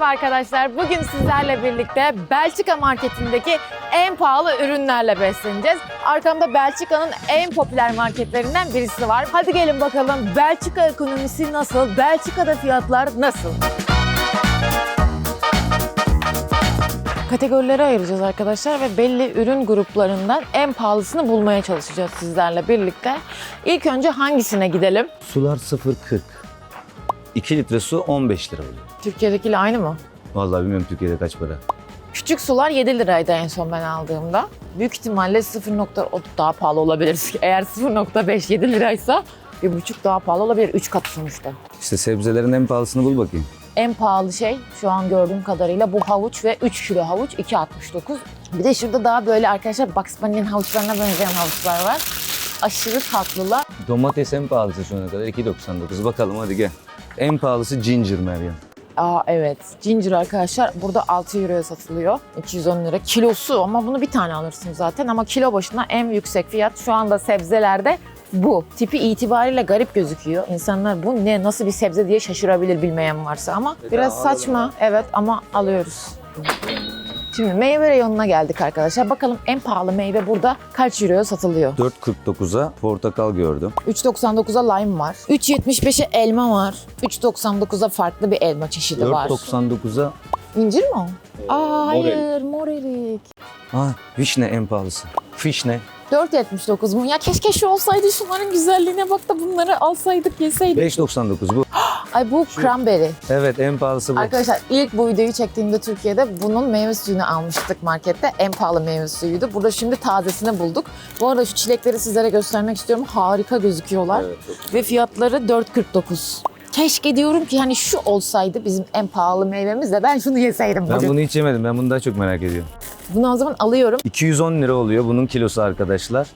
Merhaba arkadaşlar. Bugün sizlerle birlikte Belçika marketindeki en pahalı ürünlerle besleneceğiz. Arkamda Belçika'nın en popüler marketlerinden birisi var. Hadi gelin bakalım Belçika ekonomisi nasıl? Belçika'da fiyatlar nasıl? Kategorilere ayıracağız arkadaşlar ve belli ürün gruplarından en pahalısını bulmaya çalışacağız sizlerle birlikte. İlk önce hangisine gidelim? Sular 0.40. 2 litre su 15 lira oluyor. Türkiye'dekiyle aynı mı? Vallahi bilmiyorum Türkiye'de kaç para. Küçük sular 7 liraydı en son ben aldığımda. Büyük ihtimalle 0. o daha pahalı olabilir. Eğer 0.5 7 liraysa bir buçuk daha pahalı olabilir. 3 katı sonuçta. İşte sebzelerin en pahalısını bul bakayım. En pahalı şey şu an gördüğüm kadarıyla bu havuç ve 3 kilo havuç 2.69. Bir de şurada daha böyle arkadaşlar Bugs Bunny'nin havuçlarına benzeyen havuçlar var. Aşırı tatlılar. Domates en pahalısı şu ana kadar 2.99. Bakalım hadi gel. En pahalısı ginger Meryem. Aa evet. Ginger arkadaşlar burada 6 euroya satılıyor. 210 lira. Kilosu ama bunu bir tane alırsın zaten ama kilo başına en yüksek fiyat şu anda sebzelerde bu. Tipi itibariyle garip gözüküyor. İnsanlar bu ne nasıl bir sebze diye şaşırabilir bilmeyen varsa ama biraz saçma. Evet ama alıyoruz. Şimdi meyve reyonuna geldik arkadaşlar. Bakalım en pahalı meyve burada kaç euroya satılıyor? 4.49'a portakal gördüm. 3.99'a lime var. 3.75'e elma var. 3.99'a farklı bir elma çeşidi var. 4.99'a İncir mi o? Aa mor hayır mor erik. Aa, vişne en pahalısı. Fişne 4.79 mu? Ya keşke şu olsaydı şunların güzelliğine bak da bunları alsaydık yeseydik. 5.99 bu. Ay bu cranberry. Evet en pahalısı bu. Arkadaşlar ilk bu videoyu çektiğimde Türkiye'de bunun meyve suyunu almıştık markette. En pahalı meyve suyuydu. Burada şimdi tazesini bulduk. Bu arada şu çilekleri sizlere göstermek istiyorum. Harika gözüküyorlar. Evet, çok Ve fiyatları 4.49. Keşke diyorum ki hani şu olsaydı bizim en pahalı meyvemiz de ben şunu yeseydim Ben bugün. bunu hiç yemedim. Ben bunu daha çok merak ediyorum. Bunu o zaman alıyorum. 210 lira oluyor bunun kilosu arkadaşlar.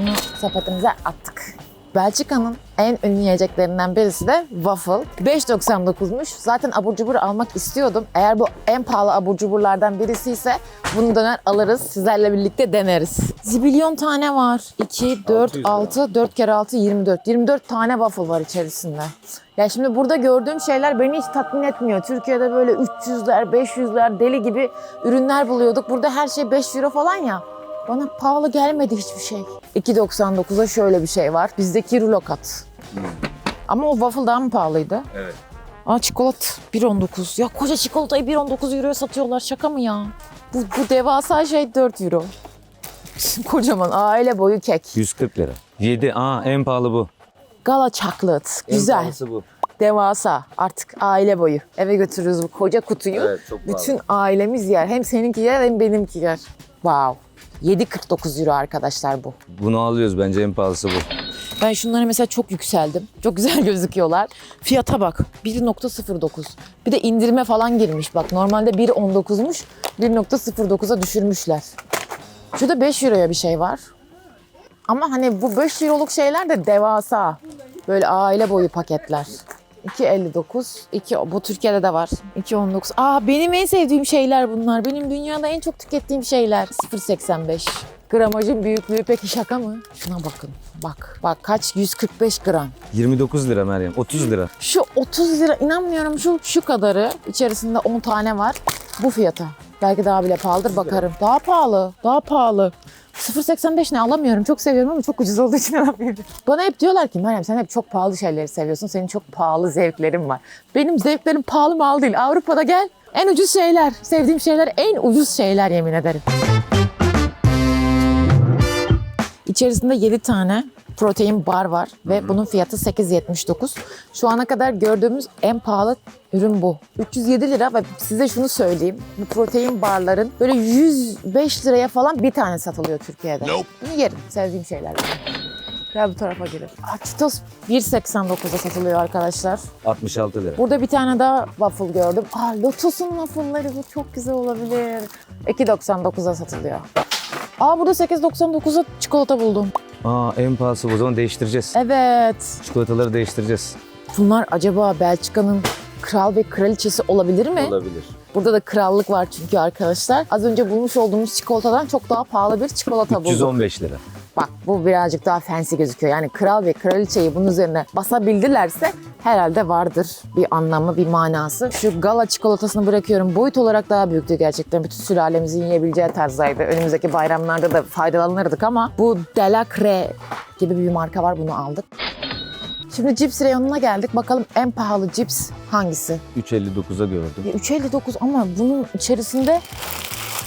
Bunu sepetimize attık. Belçika'nın en ünlü yiyeceklerinden birisi de waffle. 5.99'muş. Zaten abur cubur almak istiyordum. Eğer bu en pahalı abur cuburlardan birisi ise bunu döner alırız. Sizlerle birlikte deneriz. Zibilyon tane var. 2, 4, 600 lira. 6, 4 kere 6, 24. 24 tane waffle var içerisinde. Ya şimdi burada gördüğüm şeyler beni hiç tatmin etmiyor. Türkiye'de böyle 300'ler, 500'ler deli gibi ürünler buluyorduk. Burada her şey 5 euro falan ya. Bana pahalı gelmedi hiçbir şey. 2.99'a şöyle bir şey var. Bizdeki rulo kat. Ama o waffle daha mı pahalıydı? Evet. Aa çikolata 1.19. Ya koca çikolatayı 1.19 euroya satıyorlar. Şaka mı ya? Bu, bu devasa şey 4 euro. Kocaman aile boyu kek. 140 lira. 7. Aa en pahalı bu. Gala chocolate. Güzel. bu. Devasa. Artık aile boyu. Eve götürürüz bu koca kutuyu. Evet, çok pahalı. Bütün ailemiz yer. Hem seninki yer hem benimki yer. Wow. 7.49 euro arkadaşlar bu. Bunu alıyoruz bence en pahalısı bu. Ben şunlara mesela çok yükseldim. Çok güzel gözüküyorlar. Fiyata bak 1.09. Bir de indirime falan girmiş bak. Normalde 1.19'muş. 1.09'a düşürmüşler. Şurada 5 euroya bir şey var. Ama hani bu 5 euroluk şeyler de devasa. Böyle aile boyu paketler. 2.59. 2 bu Türkiye'de de var. 2.19. Aa benim en sevdiğim şeyler bunlar. Benim dünyada en çok tükettiğim şeyler. 0.85. Gramajın büyüklüğü peki şaka mı? Şuna bakın. Bak. Bak kaç? 145 gram. 29 lira Meryem. 30 lira. Şu 30 lira inanmıyorum şu şu kadarı. İçerisinde 10 tane var. Bu fiyata. Belki daha bile pahalıdır bakarım. Daha pahalı. Daha pahalı. 0.85 ne alamıyorum. Çok seviyorum ama çok ucuz olduğu için alamıyorum. Bana hep diyorlar ki Meryem sen hep çok pahalı şeyleri seviyorsun. Senin çok pahalı zevklerin var. Benim zevklerim pahalı mal değil. Avrupa'da gel. En ucuz şeyler. Sevdiğim şeyler en ucuz şeyler yemin ederim. İçerisinde 7 tane protein bar var ve bunun fiyatı 8.79. Şu ana kadar gördüğümüz en pahalı ürün bu. 307 lira ve size şunu söyleyeyim. Bu protein barların böyle 105 liraya falan bir tane satılıyor Türkiye'de. Bunu yerim. Sevdiğim şeyler. Gel bu tarafa girelim. Aa, Cheetos 1.89'a satılıyor arkadaşlar. 66 lira. Burada bir tane daha waffle gördüm. Aa Lotus'un waffle'ları bu çok güzel olabilir. 2.99'a satılıyor. Aa burada 8.99'a çikolata buldum. Aa en pahalısı bu. O zaman değiştireceğiz. Evet. Çikolataları değiştireceğiz. Bunlar acaba Belçika'nın kral ve kraliçesi olabilir mi? Olabilir. Burada da krallık var çünkü arkadaşlar. Az önce bulmuş olduğumuz çikolatadan çok daha pahalı bir çikolata bulduk. 315 lira. Bak bu birazcık daha fancy gözüküyor. Yani kral ve kraliçeyi bunun üzerine basabildilerse herhalde vardır bir anlamı, bir manası. Şu gala çikolatasını bırakıyorum. Boyut olarak daha büyüktü gerçekten. Bütün sülalemizin yiyebileceği tarzdaydı. Önümüzdeki bayramlarda da faydalanırdık ama bu Delacre gibi bir marka var. Bunu aldık. Şimdi cips reyonuna geldik. Bakalım en pahalı cips hangisi? 3.59'a gördüm. Ya 3.59 ama bunun içerisinde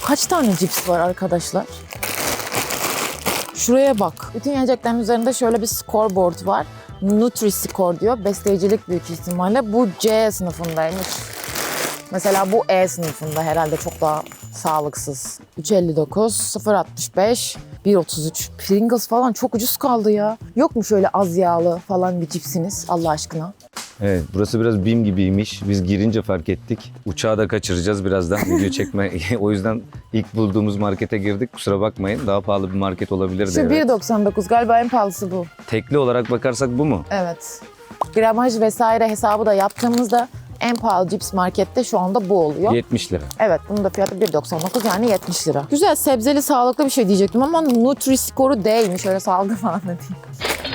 kaç tane cips var arkadaşlar? Şuraya bak. Bütün yiyeceklerin üzerinde şöyle bir scoreboard var. Nutri-Score diyor. Besleyicilik büyük ihtimalle. Bu C sınıfındaymış. Mesela bu E sınıfında herhalde çok daha sağlıksız. 3.59, 0.65, 1.33. Pringles falan çok ucuz kaldı ya. Yok mu şöyle az yağlı falan bir cipsiniz Allah aşkına? Evet burası biraz BİM gibiymiş. Biz girince fark ettik. Uçağı da kaçıracağız birazdan video çekme. o yüzden ilk bulduğumuz markete girdik. Kusura bakmayın daha pahalı bir market olabilir Şu de. evet. 1.99 galiba en pahalısı bu. Tekli olarak bakarsak bu mu? Evet. Gramaj vesaire hesabı da yaptığımızda en pahalı cips markette şu anda bu oluyor. 70 lira. Evet bunun da fiyatı 1.99 yani 70 lira. Güzel sebzeli sağlıklı bir şey diyecektim ama Nutri-Score'u değilmiş öyle sağlıklı falan da değil.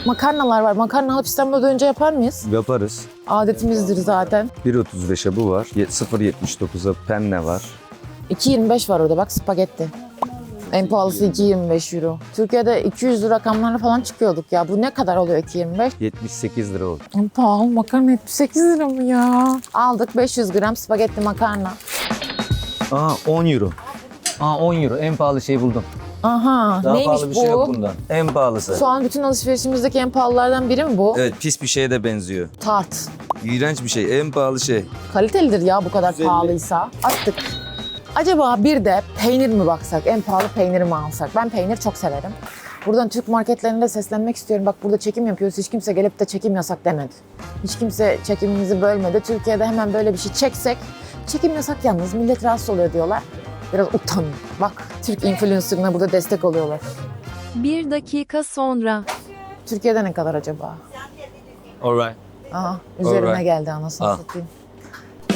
Makarnalar var. Makarna alıp İstanbul'a dönünce yapar mıyız? Yaparız. Adetimizdir zaten. 1.35'e bu var. Ye- 0.79'a penne var. 2.25 var orada bak spagetti. En pahalısı 2.25 euro. Türkiye'de 200 lira rakamlarına falan çıkıyorduk ya. Bu ne kadar oluyor 2.25? 78 lira oldu. En pahalı makarna 78 lira mı ya? Aldık 500 gram spagetti makarna. Aa 10 euro. Aa 10 euro. En pahalı şeyi buldum. Aha Daha neymiş pahalı bir bu? şey yok bundan. En pahalısı. Şu an bütün alışverişimizdeki en pahalılardan biri mi bu? Evet pis bir şeye de benziyor. Tart. İğrenç bir şey. En pahalı şey. Kalitelidir ya bu kadar pahalıysa. Attık. Acaba bir de peynir mi baksak? En pahalı peyniri mi alsak? Ben peynir çok severim. Buradan Türk marketlerinde seslenmek istiyorum. Bak burada çekim yapıyoruz. Hiç kimse gelip de çekim yasak demedi. Hiç kimse çekimimizi bölmedi. Türkiye'de hemen böyle bir şey çeksek çekim yasak yalnız. Millet rahatsız oluyor diyorlar. Biraz utanın. Bak Türk influencerına burada destek oluyorlar. Bir dakika sonra. Türkiye'de ne kadar acaba? Alright. Aha üzerine Alright. geldi anasını Ah. satayım.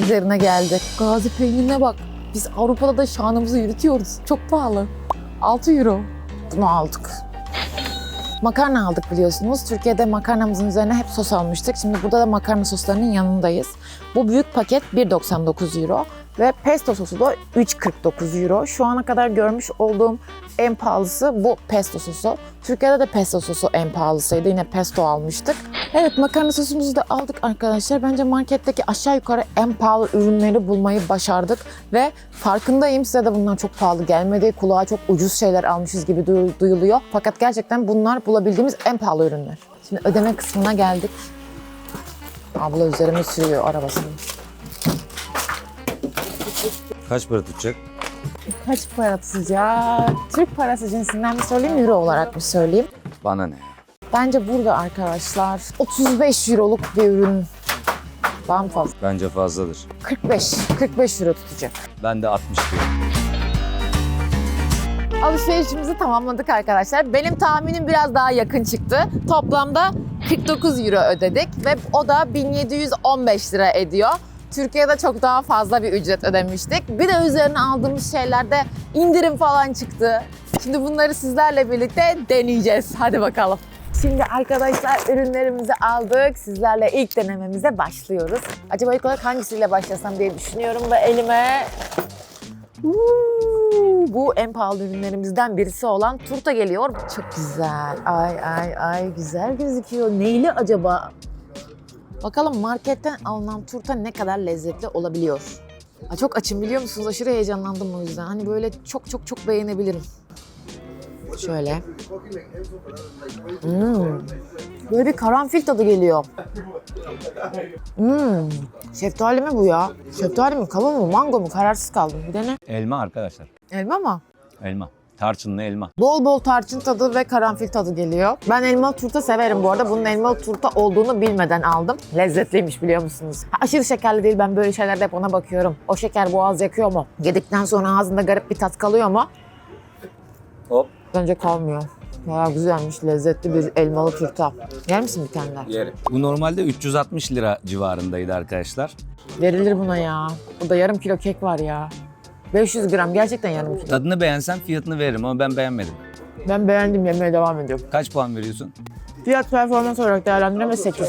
Üzerine geldi. Gazi peynirine bak. Biz Avrupa'da da şanımızı yürütüyoruz. Çok pahalı. 6 euro. Bunu aldık. Makarna aldık biliyorsunuz. Türkiye'de makarnamızın üzerine hep sos almıştık. Şimdi burada da makarna soslarının yanındayız. Bu büyük paket 1.99 euro ve pesto sosu da 3.49 euro. Şu ana kadar görmüş olduğum en pahalısı bu pesto sosu. Türkiye'de de pesto sosu en pahalısıydı. Yine pesto almıştık. Evet makarna sosumuzu da aldık arkadaşlar. Bence marketteki aşağı yukarı en pahalı ürünleri bulmayı başardık. Ve farkındayım size de bunlar çok pahalı gelmedi. Kulağa çok ucuz şeyler almışız gibi duyu- duyuluyor. Fakat gerçekten bunlar bulabildiğimiz en pahalı ürünler. Şimdi ödeme kısmına geldik. Abla üzerime sürüyor arabasını. Kaç para tutacak? Kaç para tutacak? Türk parası cinsinden mi söyleyeyim, euro olarak mı söyleyeyim? Bana ne? Bence burada arkadaşlar 35 euroluk bir ürün. Daha mı fazla? Bence fazladır. 45, 45 euro tutacak. Ben de 60 diyorum. Alışverişimizi tamamladık arkadaşlar. Benim tahminim biraz daha yakın çıktı. Toplamda 49 euro ödedik ve o da 1715 lira ediyor. Türkiye'de çok daha fazla bir ücret ödemiştik. Bir de üzerine aldığımız şeylerde indirim falan çıktı. Şimdi bunları sizlerle birlikte deneyeceğiz. Hadi bakalım. Şimdi arkadaşlar ürünlerimizi aldık. Sizlerle ilk denememize başlıyoruz. Acaba ilk olarak hangisiyle başlasam diye düşünüyorum da elime bu en pahalı ürünlerimizden birisi olan turta geliyor. Çok güzel. Ay ay ay güzel gözüküyor. Neyli acaba? Bakalım marketten alınan turta ne kadar lezzetli olabiliyor. Aa, çok açım biliyor musunuz? Aşırı heyecanlandım o yüzden. Hani böyle çok çok çok beğenebilirim. Şöyle. Hmm. Böyle bir karanfil tadı geliyor. Hmm. Şeftali mi bu ya? Şeftali mi, kavun mu, mango mu? Kararsız kaldım. Bir de ne? Elma arkadaşlar. Elma mı? Elma. Tarçınlı elma. Bol bol tarçın tadı ve karanfil tadı geliyor. Ben elmalı turta severim bu arada. Bunun elmalı turta olduğunu bilmeden aldım. Lezzetliymiş biliyor musunuz? Ha, aşırı şekerli değil. Ben böyle şeylerde hep ona bakıyorum. O şeker boğaz yakıyor mu? Yedikten sonra ağzında garip bir tat kalıyor mu? Hop. Bence kalmıyor. Bayağı güzelmiş, lezzetli bir elmalı turta. Yer misin bir tane daha? Yerim. Bu normalde 360 lira civarındaydı arkadaşlar. Verilir buna ya. Burada yarım kilo kek var ya. 500 gram gerçekten yarım kilo. Tadını beğensen fiyatını veririm ama ben beğenmedim. Ben beğendim yemeye devam ediyorum. Kaç puan veriyorsun? Fiyat performans olarak değerlendirme 8.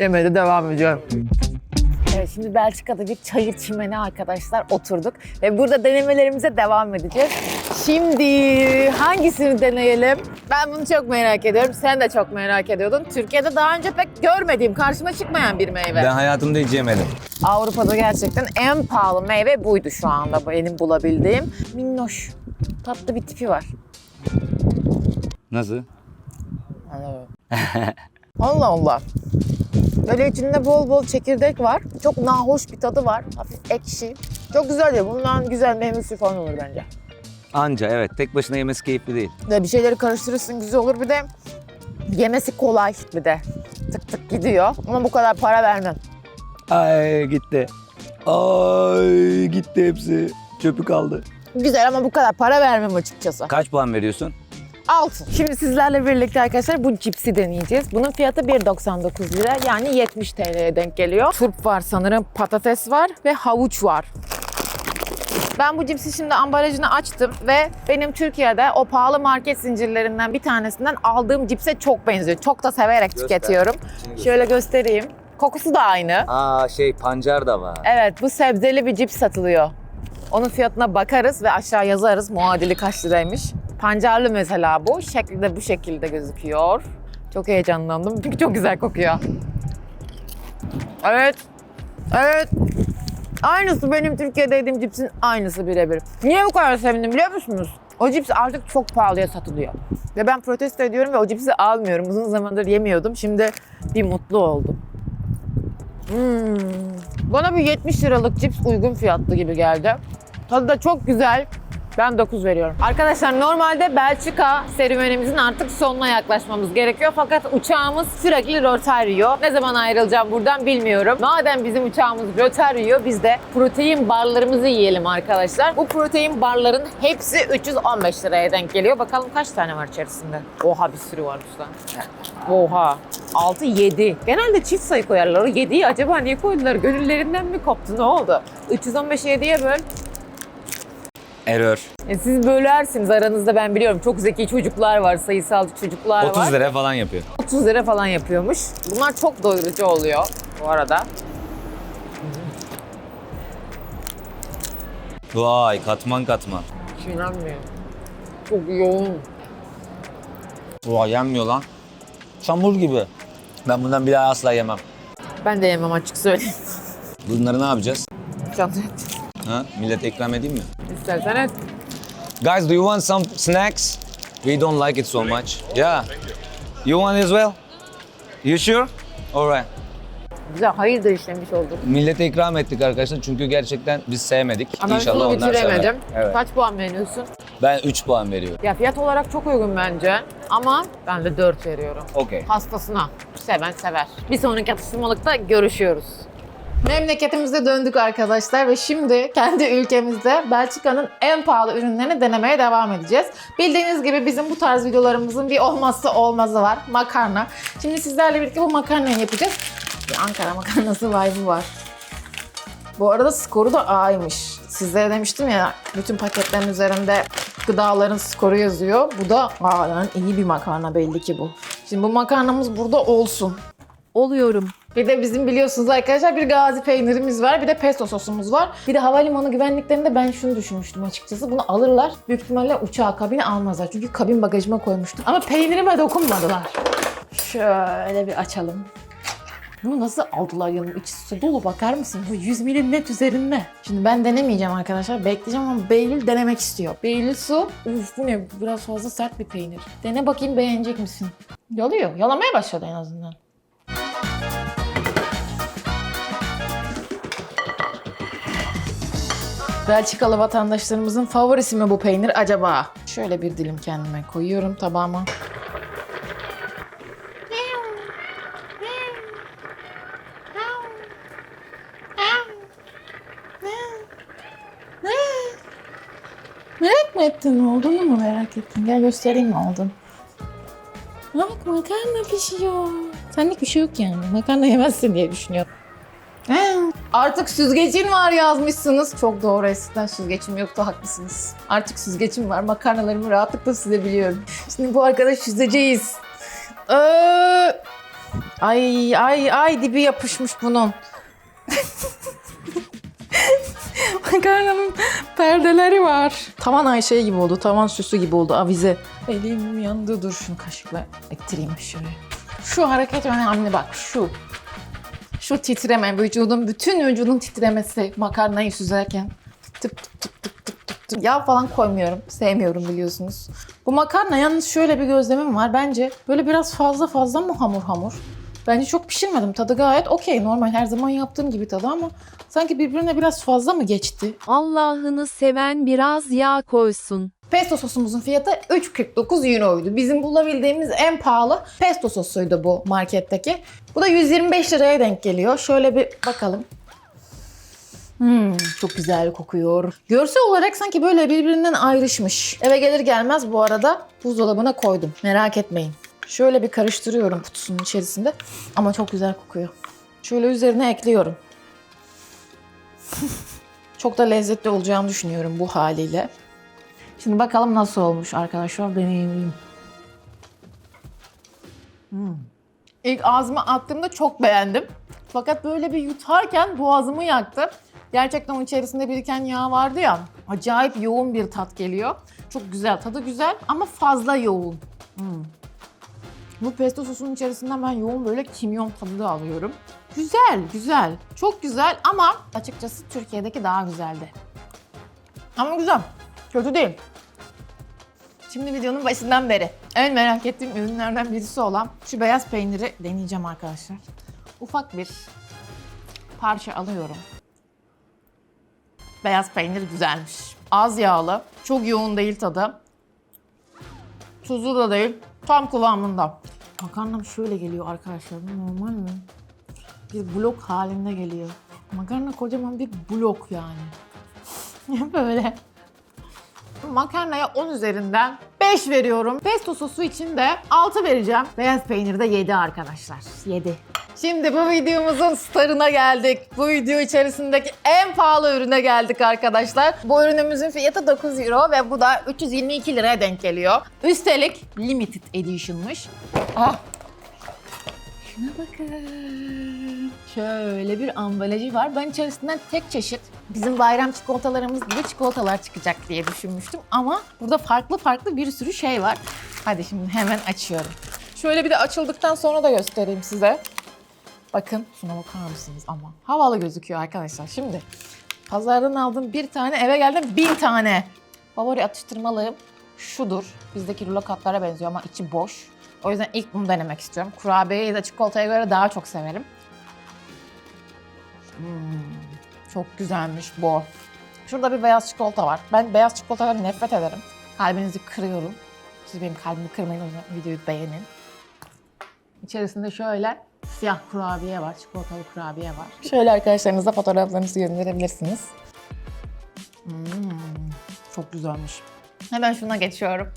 Yemeye de devam ediyorum. Evet şimdi Belçika'da bir çayır çimene arkadaşlar oturduk ve burada denemelerimize devam edeceğiz. Şimdi hangisini deneyelim? Ben bunu çok merak ediyorum. Sen de çok merak ediyordun. Türkiye'de daha önce pek görmediğim, karşıma çıkmayan bir meyve. Ben hayatımda hiç yemedim. Avrupa'da gerçekten en pahalı meyve buydu şu anda benim bulabildiğim. Minnoş, tatlı bir tipi var. Nasıl? Allah Allah. Böyle içinde bol bol çekirdek var. Çok nahoş bir tadı var. Hafif ekşi. Çok güzel ya. Bundan güzel meyve suyu falan olur bence. Anca evet. Tek başına yemesi keyifli değil. Ve bir şeyleri karıştırırsın güzel olur. Bir de yemesi kolay bir de. Tık tık gidiyor. Ama bu kadar para vermem. Ay gitti. Ay gitti hepsi. Çöpü kaldı. Güzel ama bu kadar para vermem açıkçası. Kaç puan veriyorsun? Altın. Şimdi sizlerle birlikte arkadaşlar bu cipsi deneyeceğiz. Bunun fiyatı 1.99 lira yani 70 TL'ye denk geliyor. Turp var sanırım, patates var ve havuç var. Ben bu cipsi şimdi ambalajını açtım ve benim Türkiye'de o pahalı market zincirlerinden bir tanesinden aldığım cipse çok benziyor. Çok da severek tüketiyorum. Şöyle göstereyim. Kokusu da aynı. Aa şey pancar da var. Evet bu sebzeli bir cips satılıyor. Onun fiyatına bakarız ve aşağı yazarız muadili kaç liraymış. Pancarlı mesela bu. Şekli de bu şekilde gözüküyor. Çok heyecanlandım çünkü çok güzel kokuyor. Evet. Evet. Aynısı benim Türkiye'de yediğim cipsin aynısı birebir. Niye bu kadar sevindim biliyor musunuz? O cips artık çok pahalıya satılıyor. Ve ben protesto ediyorum ve o cipsi almıyorum. Uzun zamandır yemiyordum. Şimdi bir mutlu oldum. Hmm. Bana bir 70 liralık cips uygun fiyatlı gibi geldi. Tadı da çok güzel. Ben 9 veriyorum. Arkadaşlar normalde Belçika serüvenimizin artık sonuna yaklaşmamız gerekiyor. Fakat uçağımız sürekli rötar yiyor. Ne zaman ayrılacağım buradan bilmiyorum. Madem bizim uçağımız rötar yiyor biz de protein barlarımızı yiyelim arkadaşlar. Bu protein barların hepsi 315 liraya denk geliyor. Bakalım kaç tane var içerisinde? Oha bir sürü varmış lan. Oha. 6, 7. Genelde çift sayı koyarlar. O 7'yi acaba niye koydular? Gönüllerinden mi koptu? Ne oldu? 315'i 7'ye böl. Error. E siz bölersiniz aranızda ben biliyorum. Çok zeki çocuklar var, sayısal çocuklar var. 30 lira falan yapıyor. 30 lira falan yapıyormuş. Bunlar çok doyurucu oluyor bu arada. Vay katman katman. Hiç inanmıyorum. Çok yoğun. Vay yenmiyor lan. Çamur gibi. Ben bundan bir daha asla yemem. Ben de yemem açık söyleyeyim. Bunları ne yapacağız? Çanta Ha? Millete ikram edeyim mi? istersen et. Guys, do you want some snacks? We don't like it so much. Yeah. You want as well? You sure? Alright. Güzel, hayır da işlemiş olduk. Millete ikram ettik arkadaşlar çünkü gerçekten biz sevmedik. Ama İnşallah bunu onlar bitiremedim. sever. Evet. Kaç puan veriyorsun? Ben 3 puan veriyorum. Ya fiyat olarak çok uygun bence. Ama ben de 4 veriyorum. Okey. Hastasına. Seven sever. Bir sonraki atıştırmalıkta görüşüyoruz. Memleketimize döndük arkadaşlar ve şimdi kendi ülkemizde Belçika'nın en pahalı ürünlerini denemeye devam edeceğiz. Bildiğiniz gibi bizim bu tarz videolarımızın bir olmazsa olmazı var. Makarna. Şimdi sizlerle birlikte bu makarnayı yapacağız. Bir Ankara makarnası vibe'ı var. Bu arada skoru da A'ymış. Sizlere demiştim ya bütün paketlerin üzerinde gıdaların skoru yazıyor. Bu da aa yani iyi bir makarna belli ki bu. Şimdi bu makarnamız burada olsun. Oluyorum. Bir de bizim biliyorsunuz arkadaşlar bir gazi peynirimiz var. Bir de pesto sosumuz var. Bir de havalimanı güvenliklerinde ben şunu düşünmüştüm açıkçası. Bunu alırlar. Büyük ihtimalle uçağa kabine almazlar. Çünkü kabin bagajıma koymuştum. Ama peynirime dokunmadılar. Şöyle bir açalım. Bunu nasıl aldılar yanıma? İçi su dolu bakar mısın? Bu 100 milim net üzerinde. Şimdi ben denemeyeceğim arkadaşlar. Bekleyeceğim ama Behlül denemek istiyor. Behlül su. Üf bu ne? Biraz fazla sert bir peynir. Dene bakayım beğenecek misin? Yalıyor. Yalamaya başladı en azından. Belçikalı vatandaşlarımızın favorisi mi bu peynir acaba? Şöyle bir dilim kendime koyuyorum tabağıma. Merak mı ettin? Olduğunu mu merak ettin? Gel göstereyim mi oldun? Bak makarna pişiyor. Senlik bir şey yok yani. Makarna yemezsin diye düşünüyorum. Artık süzgecin var yazmışsınız. Çok doğru eskiden süzgecim yoktu haklısınız. Artık süzgecim var. Makarnalarımı rahatlıkla süzebiliyorum. Şimdi bu arkadaş süzeceğiz. Ee, Ay ay ay dibi yapışmış bunun. Makarnanın perdeleri var. Tavan ay şey gibi oldu. Tavan süsü gibi oldu. Avize. Elim yandı. Dur şunu kaşıkla ettireyim şöyle. Şu hareket önemli bak şu. Şu titreme, vücudun, bütün vücudun titremesi makarnayı süzerken. Tık tık tık tık tık tık tık. Yağ falan koymuyorum. Sevmiyorum biliyorsunuz. Bu makarna yalnız şöyle bir gözlemim var. Bence böyle biraz fazla fazla mı hamur hamur? Bence çok pişirmedim. Tadı gayet okey. Normal her zaman yaptığım gibi tadı ama sanki birbirine biraz fazla mı geçti? Allah'ını seven biraz yağ koysun. Pesto sosumuzun fiyatı 3.49 euroydu. Bizim bulabildiğimiz en pahalı pesto sosuydu bu marketteki. Bu da 125 liraya denk geliyor. Şöyle bir bakalım. Hmm, çok güzel kokuyor. Görsel olarak sanki böyle birbirinden ayrışmış. Eve gelir gelmez bu arada buzdolabına koydum. Merak etmeyin. Şöyle bir karıştırıyorum kutusunun içerisinde. Ama çok güzel kokuyor. Şöyle üzerine ekliyorum. çok da lezzetli olacağını düşünüyorum bu haliyle. Şimdi bakalım nasıl olmuş arkadaşlar deneyimleyeyim. Hmm. İlk ağzıma attığımda çok beğendim. Fakat böyle bir yutarken boğazımı yaktı. Gerçekten onun içerisinde biriken yağ vardı ya. Acayip yoğun bir tat geliyor. Çok güzel, tadı güzel ama fazla yoğun. Hmm. Bu pesto sosunun içerisinden ben yoğun böyle kimyon tadı da alıyorum. Güzel, güzel. Çok güzel ama açıkçası Türkiye'deki daha güzeldi. Ama güzel. Kötü değil. Şimdi videonun başından beri en merak ettiğim ürünlerden birisi olan şu beyaz peyniri deneyeceğim arkadaşlar. Ufak bir parça alıyorum. Beyaz peynir güzelmiş. Az yağlı, çok yoğun değil tadı. Tuzlu da değil, tam kıvamında. Makarnam şöyle geliyor arkadaşlar. Normal mi? Bir blok halinde geliyor. Makarna kocaman bir blok yani. Böyle. Makarnaya 10 üzerinden 5 veriyorum. Pesto sosu için de 6 vereceğim. Beyaz peynir de 7 arkadaşlar. 7. Şimdi bu videomuzun starına geldik. Bu video içerisindeki en pahalı ürüne geldik arkadaşlar. Bu ürünümüzün fiyatı 9 euro ve bu da 322 liraya denk geliyor. Üstelik limited edition'mış. Ah. Şuna bakın. Şöyle bir ambalajı var. Ben içerisinden tek çeşit bizim bayram çikolatalarımız gibi çikolatalar çıkacak diye düşünmüştüm. Ama burada farklı farklı bir sürü şey var. Hadi şimdi hemen açıyorum. Şöyle bir de açıldıktan sonra da göstereyim size. Bakın şuna bakar mısınız ama. Havalı gözüküyor arkadaşlar. Şimdi pazardan aldığım bir tane eve geldim bin tane. Favori atıştırmalığım şudur. Bizdeki rulo kaplara benziyor ama içi boş. O yüzden ilk bunu denemek istiyorum. Kurabiyeyi da çikolataya göre daha çok severim. Hmm, çok güzelmiş bu. Şurada bir beyaz çikolata var. Ben beyaz çikolatadan nefret ederim. Kalbinizi kırıyorum. Siz benim kalbimi kırmayın o yüzden videoyu beğenin. İçerisinde şöyle siyah kurabiye var, çikolatalı kurabiye var. Şöyle arkadaşlarınıza fotoğraflarınızı gönderebilirsiniz. Hmm, çok güzelmiş. Hemen şuna geçiyorum.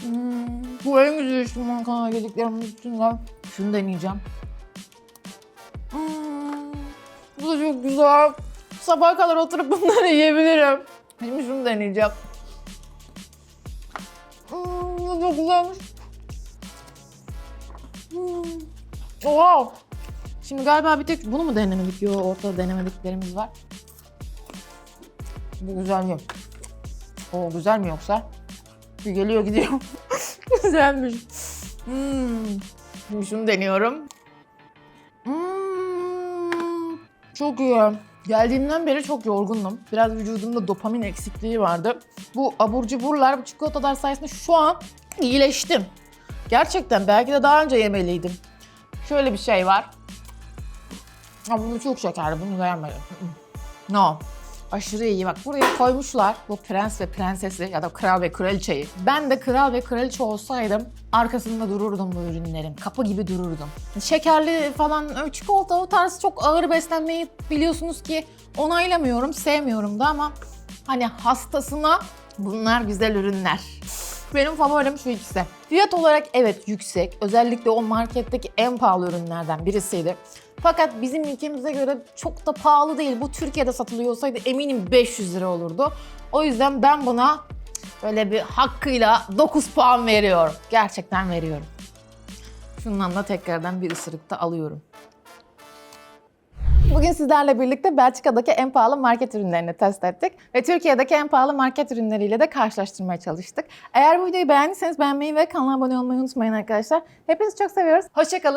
Hmm, bu en güzel şu makarna yediklerimin üstünden. Şunu deneyeceğim. Çok güzel. Sabaha kadar oturup bunları yiyebilirim. Şimdi şunu deneyeceğim. Hmm, çok güzelmiş. Hmm. Oha! Şimdi galiba bir tek bunu mu denemedik? Yok ortada denemediklerimiz var. Bu güzel mi? O güzel mi yoksa? Bir geliyor gidiyor. Güzelmiş. Hmm. Şimdi şunu deniyorum. Çok iyi. Geldiğimden beri çok yorgundum. Biraz vücudumda dopamin eksikliği vardı. Bu abur cuburlar, bu çikolatalar sayesinde şu an iyileştim. Gerçekten belki de daha önce yemeliydim. Şöyle bir şey var. Ama bunu çok şekerli, bunu vermedim. No. Aşırı iyi. Bak buraya koymuşlar bu prens ve prensesi ya da kral ve kraliçeyi. Ben de kral ve kraliçe olsaydım arkasında dururdum bu ürünlerin. Kapı gibi dururdum. Şekerli falan çikolata o tarz çok ağır beslenmeyi biliyorsunuz ki onaylamıyorum, sevmiyorum da ama hani hastasına bunlar güzel ürünler. Benim favorim şu ikisi. Fiyat olarak evet yüksek. Özellikle o marketteki en pahalı ürünlerden birisiydi. Fakat bizim ülkemize göre çok da pahalı değil. Bu Türkiye'de satılıyor olsaydı eminim 500 lira olurdu. O yüzden ben buna böyle bir hakkıyla 9 puan veriyorum. Gerçekten veriyorum. Şundan da tekrardan bir ısırık da alıyorum. Bugün sizlerle birlikte Belçika'daki en pahalı market ürünlerini test ettik ve Türkiye'deki en pahalı market ürünleriyle de karşılaştırmaya çalıştık. Eğer bu videoyu beğendiyseniz beğenmeyi ve kanala abone olmayı unutmayın arkadaşlar. Hepinizi çok seviyoruz. Hoşçakalın.